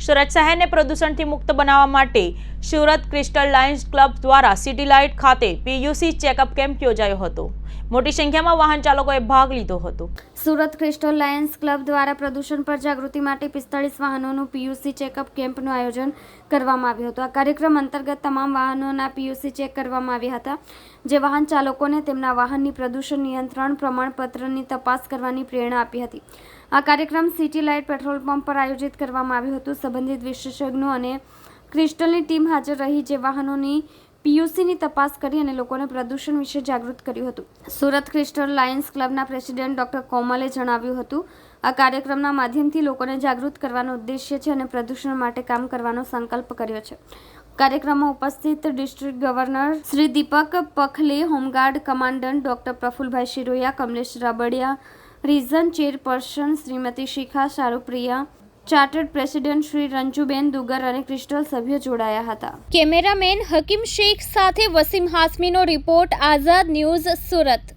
સુરત શહેરને પ્રદૂષણથી મુક્ત બનાવવા માટે સુરત ક્રિસ્ટલ લાયન્સ ક્લબ દ્વારા સિટી લાઇટ ખાતે પીયુસી ચેકઅપ કેમ્પ યોજાયો હતો. મોટી સંખ્યામાં વાહન ચાલકોએ ભાગ લીધો હતો. સુરત ક્રિસ્ટલ લાયન્સ ક્લબ દ્વારા પ્રદૂષણ પર જાગૃતિ માટે પિસ્તાળીસ વાહનોનું પીયુસી ચેકઅપ કેમ્પનું આયોજન કરવામાં આવ્યું હતું. આ કાર્યક્રમ અંતર્ગત તમામ વાહનોના પીયુસી ચેક કરવામાં આવ્યા હતા, જે વાહન ચાલકોને તેમના વાહનની પ્રદૂષણ નિયંત્રણ પ્રમાણપત્રની તપાસ કરવાની પ્રેરણા આપી હતી. આ કાર્યક્રમ સિટી લાઇટ પેટ્રોલ પંપ પર આયોજિત કરવામાં આવ્યું હતું. સંબંધિત વિશેષજ્ઞો અને ક્રિસ્ટલની ટીમ હાજર રહી જે વાહનોની પીયુસીની તપાસ કરી અને લોકોને પ્રદૂષણ વિશે જાગૃત કર્યું હતું. સુરત ક્રિસ્ટલ લાયન્સ ક્લબના પ્રેસિડેન્ટ ડોક્ટર કોમલે જણાવ્યું હતું, આ કાર્યક્રમના માધ્યમથી લોકોને જાગૃત કરવાનો ઉદ્દેશ્ય છે અને પ્રદૂષણ માટે કામ કરવાનો સંકલ્પ કર્યો છે. કાર્યક્રમમાં ઉપસ્થિત district governor Shri Deepak Pakhale, home guard commandant doctor Prafulbhai Shiroya, Kamlesh Rabadiya, region chairperson Shrimati Shikha Sharupriya chartered president Shri Ranjuben Dugar અને ક્રિસ્ટલ સભ્ય જોડાયા હતા. કેમેરામેન હકીમ શેખ સાથે વસીમ હાસમીનો રિપોર્ટ, આઝાદ ન્યૂઝ સુરત.